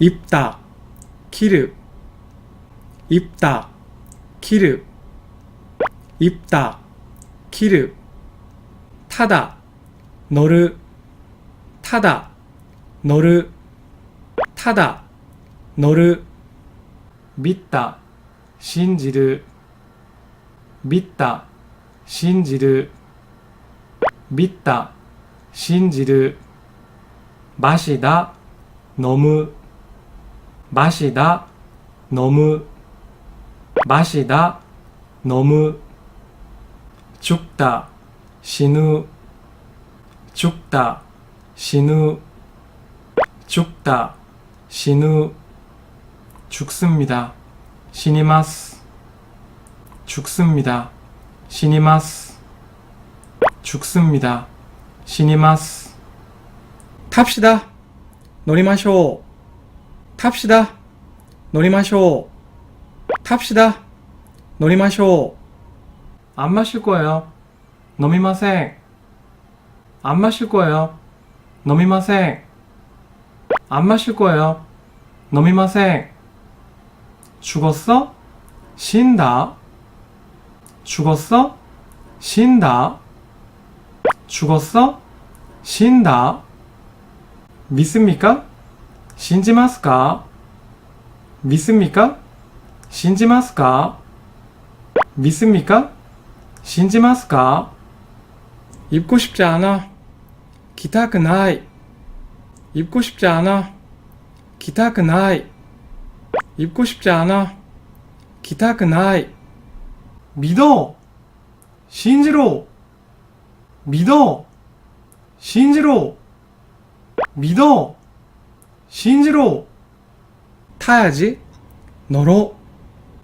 입다 키르 입다 키르 입다 키르 타다 너르. 타다 너르. 타다 너르. 믿다 신지르. 믿다 신지르. 믿다 신지르. 마시다 너무. 마시다. 너무 마시다. 너무 죽다. 신우 죽다. 신우 죽다. 신우 죽습니다. 신이마스 죽습니다. 신이마스 죽습니다. 신이마스. 탑시다. 놀이마쇼. 탑시다. 놀이마쇼. 탑시다. 놀이마쇼. 안 마실 거예요. 너미마생. 안 마실 거예요. 너미마생. 안 마실 거예요. 너미마생. 죽었어? 쉰다. 죽었어? 쉰다. 죽었어? 쉰다. 믿습니까? 신지마스까? 믿습니까? 신지마스까? 믿습니까? 신지마스까? 입고 싶지 않아. 기타크 나이. 입고 싶지 않아. 기타크 나이. 입고 싶지 않아. 기타크 나이. 믿어. 신지로. 믿어. 신지로. 믿어. 신지로. 타야지. 너로.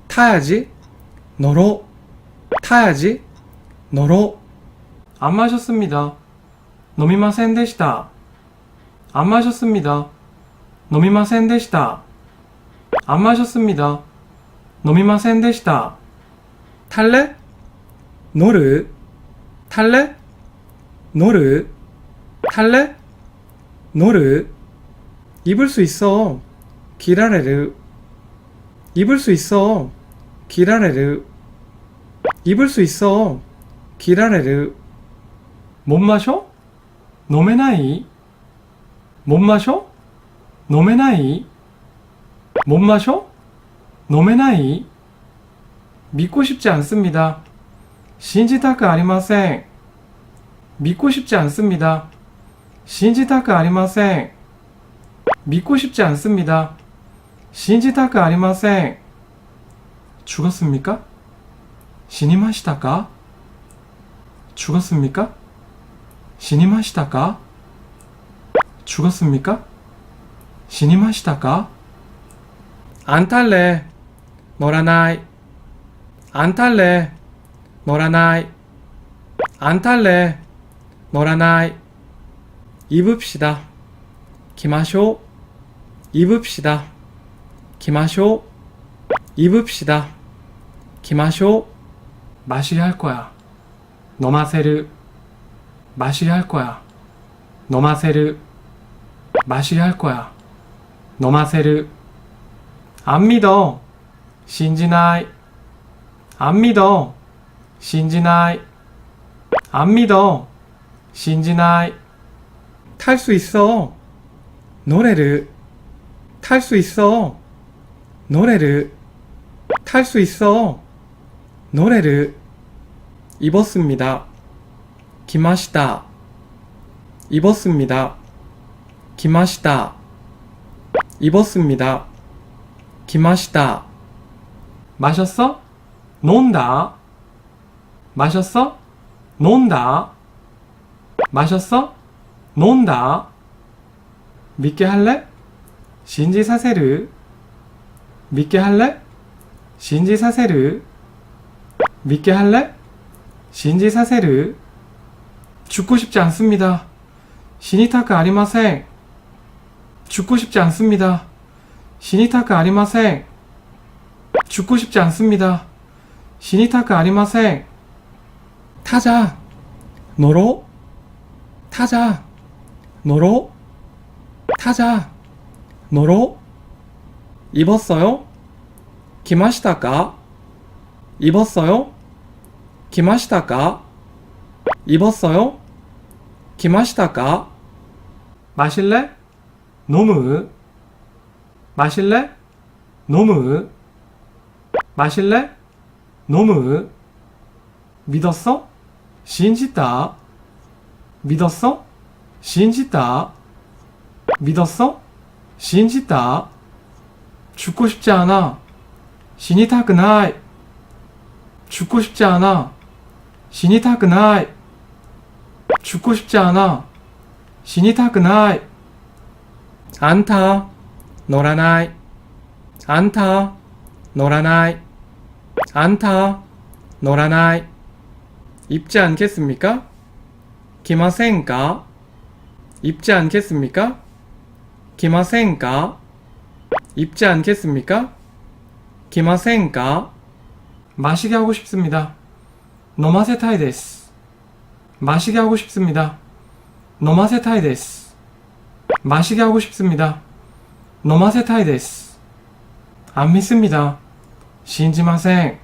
타야지. 너로. 타야지. 너로. 안 마셨습니다. 노미마센 데시다. 안 마셨습니다. 노미마센 데시다. 안 마셨습니다. 노미마센 데시다. 탈래? 노르. 탈래? 노르. 탈래? 노르. 입을 수 있어. 기라레르. 입을 수 있어. 기라레르. 입을 수 있어. 기라레르. 못 마셔? 노메나이. 못 마셔? 노메나이. 못 마셔? 노메나이. 믿고 싶지 않습니다. 신지타크 아리마생. 믿고 싶지 않습니다. 신지타크 아리마생. 믿고 싶지 않습니다. 신지타크 아리마생. 죽었습니까? 신이마시다까? 죽었습니까? 신이마시다까? 죽었습니까? 신이마시다까? 안 탈래. 놀아나이. 안 탈래. 놀아나이. 안 탈래. 놀아나이. 입읍시다. 기마쇼. 입읍시다. 기마쇼. 입읍시다. 기마쇼. 마시게 할 거야. 너마세르. 마시게 할 거야. 너마세르. 마시게 할 거야. 너마세르. 안 믿어. 신지나이. 안 믿어. 신지나이. 안 믿어. 신지나이. 탈 수 있어. 노래를. 탈 수 있어. 노래를. 탈 수 있어. 노래를. 입었습니다. 기마시다. 입었습니다. 기마시다. 입었습니다. 기마시다. 마셨어? 논다. 마셨어? 논다. 마셨어? 논다. 믿게 할래? 신지 사세르. 믿게 할래? 신지 사세르. 믿게 할래? 신지 사세르. 죽고 싶지 않습니다. 시니타크 아리마생. 죽고 싶지 않습니다. 시니타크 아리마생. 죽고 싶지 않습니다. 시니타크 아리마생. 타자. 노로. 타자. 노로. 타자. 노로. 입었어요? 기마시다까? 입었어요? 기마시다까? 입었어요? 기마시다까? 마실래? 노무 마실래? 노무 마실래? 노무 믿었어? 신지다 믿었어? 신지다 믿었어? 신지다. 죽고 싶지 않아. 신이타크나이. 죽고 싶지 않아. 신이타크나이. 죽고 싶지 않아. 신이타크나이. 안타. 놀아나이. 안타. 놀아나이. 안타. 놀아나이. 입지 않겠습니까? 기마센까? 입지 않겠습니까? 기마센까? 입지 않겠습니까? 기마센까? 마시게 하고 싶습니다. 노마세타이 데스. 마시게 하고 싶습니다. 노마세타이 데스. 마시게 하고 싶습니다. 노마세타이 데스. 안 믿습니다. 신지마생.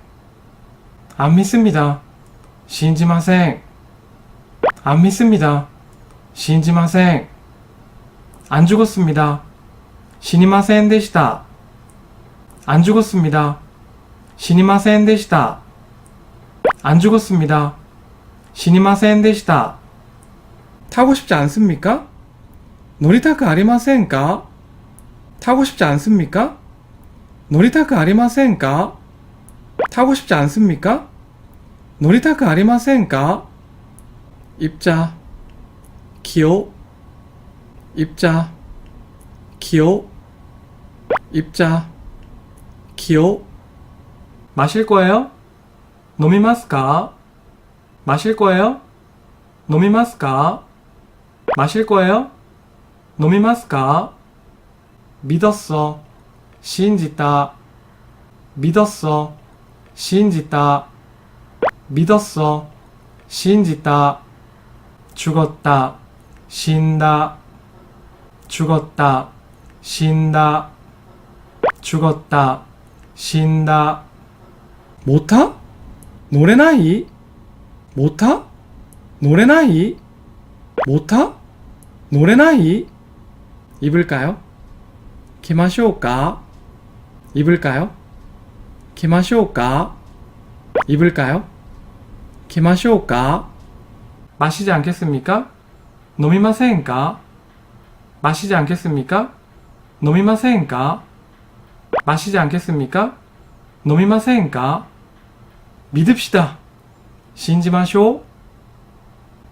안 믿습니다. 신지마생. 안 믿습니다. 신지마생. 안 죽었습니다. 신이마센 데시다. 안 죽었습니다. 신이마센 데시다. 안 죽었습니다. 신이마센 데시다. 타고 싶지 않습니까? 놀이타크 아리마센까? 타고 싶지 않습니까? 놀이타크 아리마센까? 타고 싶지 않습니까? 놀이타크 아리마센까? 입자 기호 입자 기호 입자 기호 마실 거예요? 노미마스까? 마실 거예요? 노미마스까? 마실 거예요? 노미마스까? 믿었어. 신지다. 믿었어. 신지다. 믿었어. 신지다. 죽었다. 신다. 죽었다. 신다. 죽었다. 신다. 못하? 노래나이? 못하? 노래나이? 못하? 노래나이? 입을까요? 기마쇼까? 입을까요? 기마쇼까? 입을까요? 기마쇼까? 마시지 않겠습니까? 노미마센까? 마시지 않겠습니까? 노미마센까? 마시지 않겠습니까? 노미마센까? 믿읍시다. 신지마쇼.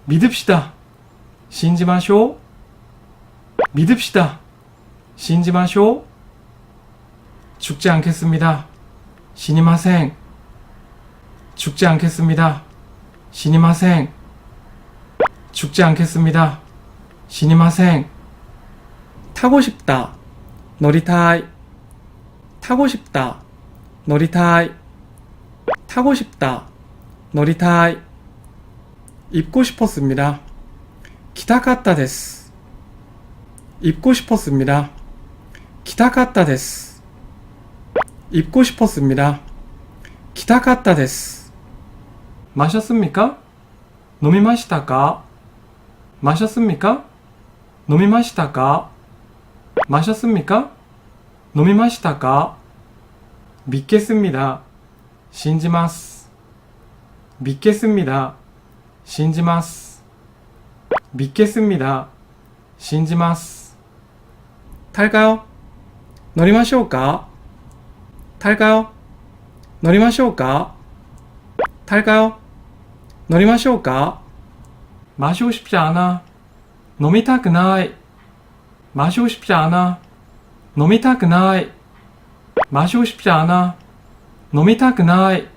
믿읍시다. 신지마쇼. 믿읍시다. 신지마쇼. 죽지 않겠습니다. 신이마생. 죽지 않겠습니다. 신이마생. 죽지 않겠습니다. 신이마생. 타고 싶다. 놀이타이. 타고 싶다. 놀이타이. 타고 싶다. 놀이타이. 입고 싶었습니다. 기타카타 데스. 입고 싶었습니다. 기타카타 데스. 입고 싶었습니다. 기타카타 데스. 마셨습니까? 노미마시다까? 마셨습니까? 노미마시다까? 마셨습니까? 노미마시다까? 믿겠습니다. 신지마스. 믿겠습니다. 신지마스. 믿겠습니다. 신지마스. 탈까요?乗りましょうか? 탈까요?乗りましょうか? 탈까요?乗りましょうか? 마시고 싶지 않아. 飲みたくない. 마시고 싶지 않아. 飲みたくない. 마시고 싶지 않아. 飲みたくない.